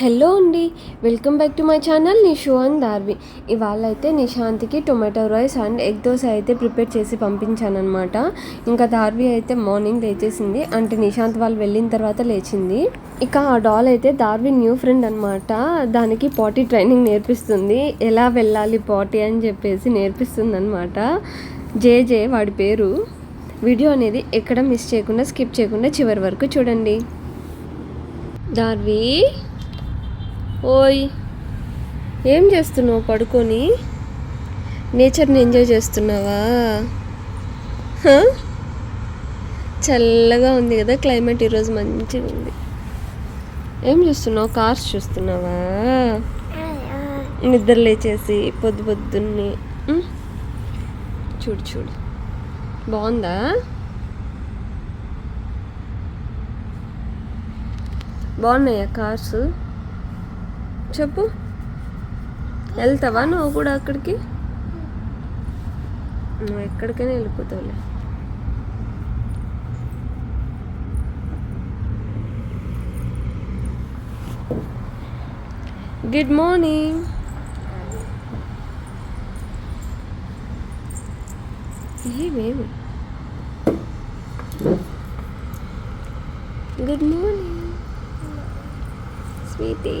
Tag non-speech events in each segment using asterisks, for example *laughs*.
Hello అండి welcome back to my channel. Nishu and Darvi ఇవాళ అయితే నిశాంత్కి tomato rice and egg dosa అయితే prepare చేసి పంపించాను అనమాట ఇంకా దార్వి అయితే మార్నింగ్ లేచేసింది. అంటే నిశాంత్ వాళ్ళు వెళ్ళిన తర్వాత లేచింది. ఇక ఆ డాల్ అయితే దార్వి న్యూ ఫ్రెండ్ అనమాట దానికి పాటీ ట్రైనింగ్ నేర్పిస్తుంది. ఎలా వెళ్ళాలి పాటీ అని చెప్పేసి నేర్పిస్తుంది అనమాట జే జే వాడి పేరు. వీడియో అనేది ఎక్కడ మిస్ చేయకుండా స్కిప్ చేయకుండా చివరి వరకు చూడండి. దార్వి ఓయ్ ఏం చేస్తున్నావు పడుకొని? నేచర్ని ఎంజాయ్ చేస్తున్నావా? చల్లగా ఉంది కదా క్లైమేట్ ఈరోజు మంచిగా ఉంది. ఏం చూస్తున్నావు? కార్స్ చూస్తున్నావా? నిద్ర లేచేసి పొద్దు పొద్దున్నే చూడు చూడు. బాగుందా? బాగున్నాయా కార్స్? చెప్పు. వెళ్తావా నువ్వు కూడా అక్కడికి? నువ్వు ఎక్కడికైనా వెళ్ళిపోతావులే. గుడ్ మార్నింగ్ ఏమేమి గుడ్ మార్నింగ్ స్వీటీ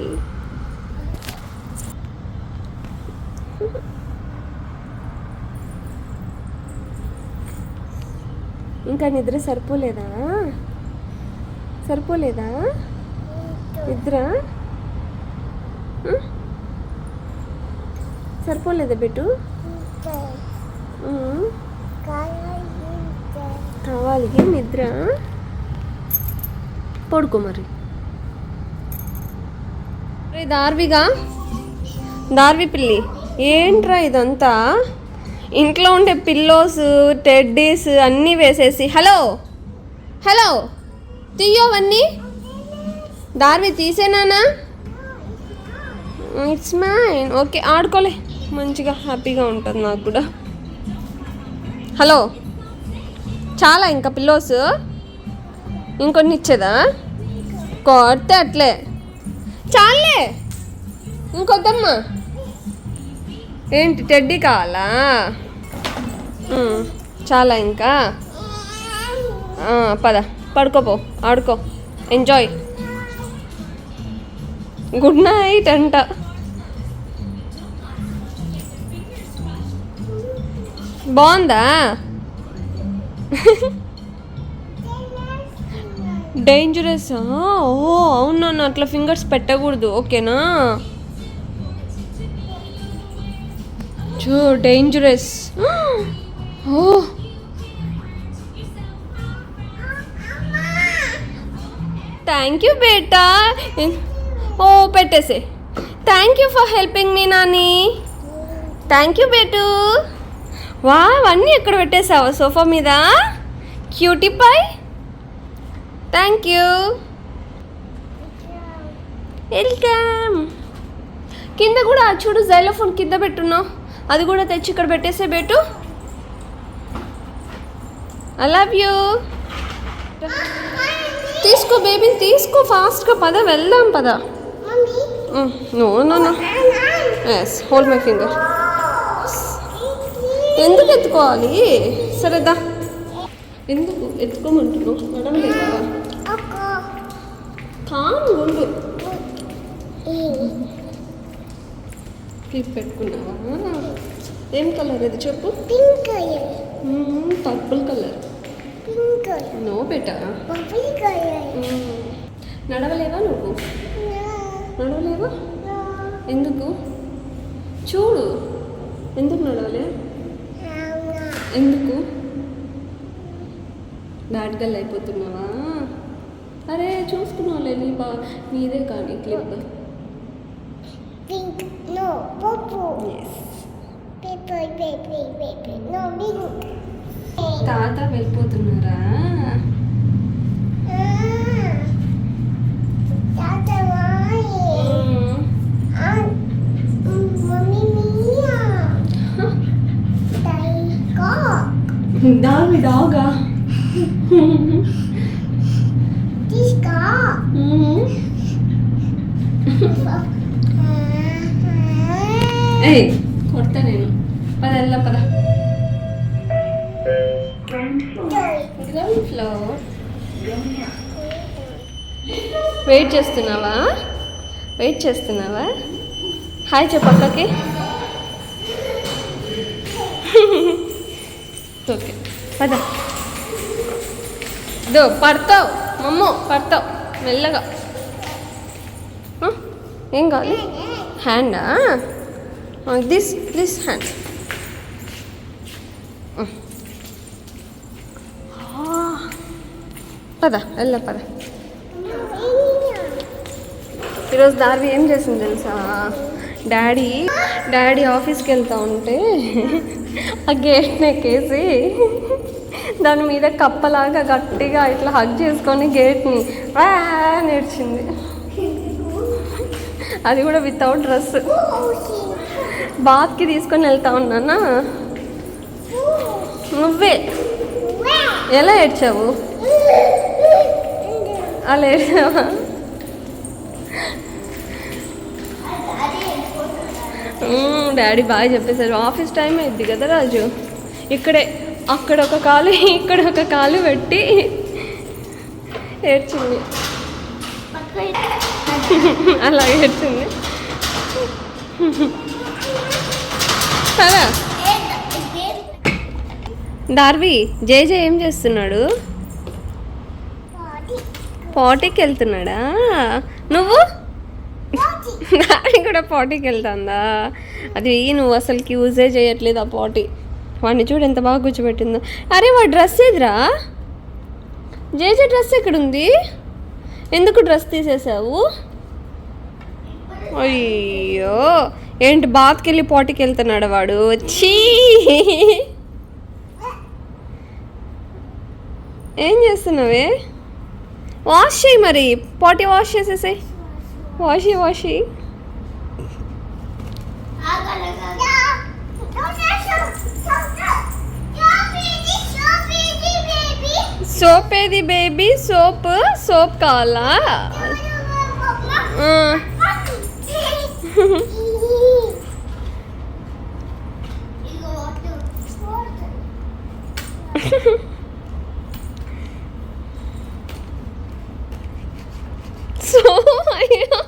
ఇంకా నిద్ర సరిపోలేదా? సరిపోలేదా? నిద్ర? సరిపోలేదా బిడ్డు? కావాలి నిద్ర? పడుకో మరి. దార్విగా? దార్వి పిల్లి ఏంట్రా ఇదంతా? ఇంట్లో ఉండే పిల్లోస్ టెడ్డీస్ అన్నీ వేసేసి హలో హలో తీయోవన్నీ దార్వి తీసేనానా ఇట్స్ మైన్ ఓకే ఆడుకోలే. మంచిగా హ్యాపీగా ఉంటుంది నాకు కూడా. హలో చాలా ఇంకా పిల్లోస్ ఇంకొన్ని ఇచ్చేదా? కొడితే అట్లే. చాలే ఇంకొద్దమ్మా. ఏంటి టెడ్డీ కావాలా? చాలా ఇంకా? పద పడుకోపో ఆడుకో ఎంజాయ్. గుడ్ నైట్ అంట. బాగుందా? డేంజరస్ ఓ అవునన్నా అట్లా ఫింగర్స్ పెట్టకూడదు ఓకేనా? చూ డేంజరస్ ఓ. థ్యాంక్ యూ బేటా. ఓ పెట్టేసే. Thank you for helping me Nani. Thank you బేటు. వా అవన్నీ ఎక్కడ పెట్టేసావా సోఫా మీద? Cutie pie thank you welcome కింద కూడా చూడు జైలోఫోన్ కింద పెట్టున్నావు. అది కూడా తెచ్చి ఇక్కడ పెట్టేసే బెట్టు. ఐ లవ్ యూ తీసుకో బేబీని తీసుకో ఫాస్ట్గా పద వెళ్దాం పద. No no no yes hold my finger ఎందుకు ఎత్తుకోవాలి? సరేదా ఎందుకు ఎత్తుకోమంటున్నావు? నడవలేదా? కామ్ ఉండు. క్లిప్ పెట్టుకున్నావా? ఏం కలర్ ఇది చెప్పు. పర్పుల్ కలర్ నో బేటా నడవలేవా నువ్వు? నడవలేవా? ఎందుకు? చూడు. ఎందుకు నడవలే? ఎందుకు? బ్యాడ్ గల్ అయిపోతున్నావా? అరే చూసుకున్నావులే నీ బా నీదే కానీ clip Pink, no, purple. Yes Paper, paper, paper, no, pink. తాత వెళ్ళిపోతున్నారా Ah, Tata, why? Ah, mm, ఏయ్ కొడతా నేను. పద వెళ్దాం పద. గ్రౌండ్ ఫ్లోర్ వెయిట్ చేస్తున్నావా? వెయిట్ చేస్తున్నావా? హాయ్ చెప్పు అక్కకి. ఓకే పద. దో పడతావు మమ్మో పడతావు మెల్లగా. ఏం కావాలి? హ్యాండా దిస్ దిస్ హ్యాండ్ పద వెళ్ళ పద. ఈరోజు దార్వి ఏం చేసింది తెలుసా? డాడీ డాడీ ఆఫీస్కి వెళ్తా ఉంటే ఆ గేట్ని ఎక్కేసి దాని మీద కప్పలాగా గట్టిగా ఇట్లా హగ్ చేసుకొని గేట్ని నేర్చింది. అది కూడా వితౌట్ డ్రెస్ బాత్కి తీసుకొని వెళ్తా ఉన్నానా నువ్వే. ఎలా ఏడ్చావు? అలా ఏడ్చావా? డాడీ బాగా చెప్పేశారు. ఆఫీస్ టైం అయింది కదా రాజు. ఇక్కడే అక్కడ ఒక కాలు ఇక్కడ ఒక కాలు పెట్టి ఏడ్చింది. అలా ఏడ్చింది. కదా డార్వి జే జే ఏం చేస్తున్నాడు? పాటికి వెళ్తున్నాడా? నువ్వు? డాడీ కూడా పాటికి వెళ్తుందా? అది నువ్వు అసలుకి యూజే చేయట్లేదు ఆ పాటి వాడిని చూడు ఎంత బాగా కూర్చోబెట్టిందో అరే వాడు డ్రెస్ ఏదిరా? జేజే డ్రెస్ ఎక్కడుంది? ఎందుకు డ్రెస్ తీసేసావు? అయ్యో! ఏంటి బాత్కి వెళ్ళి పాటికి వెళ్తున్నాడు వాడు? చీ! ఏం చేస్తున్నావే? వాష్ చేయి మరి. పాటి వాష్ చేసేసాయి. వాషి వాషి సోప్ ఏది బేబీ సోప్ సోప్ కావాలా *laughs* *laughs* ఆ, *laughs* సో అయ్యో.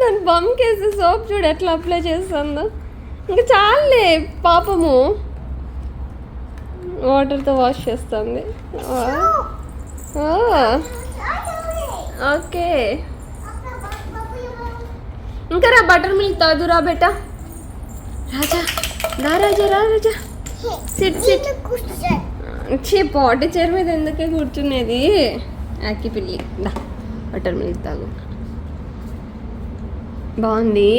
దాని బంకేసి సోప్ చూడు ఎట్లా అప్లై చేస్తుందో. ఇంకా చాలే పాపము. వాటర్తో వాష్ చేస్తుంది. ఓకే. ఇంకా రా బటర్ మిల్క్ తాదురా బేటా. రాజా రా రాజా రా రాజా. సిట్ సిట్ పాటి చైర్ మీద ఎందుకే కూర్చునేది? యాకి పిల్లి దా బటర్ మిల్క్ తాగు. బాగుంది?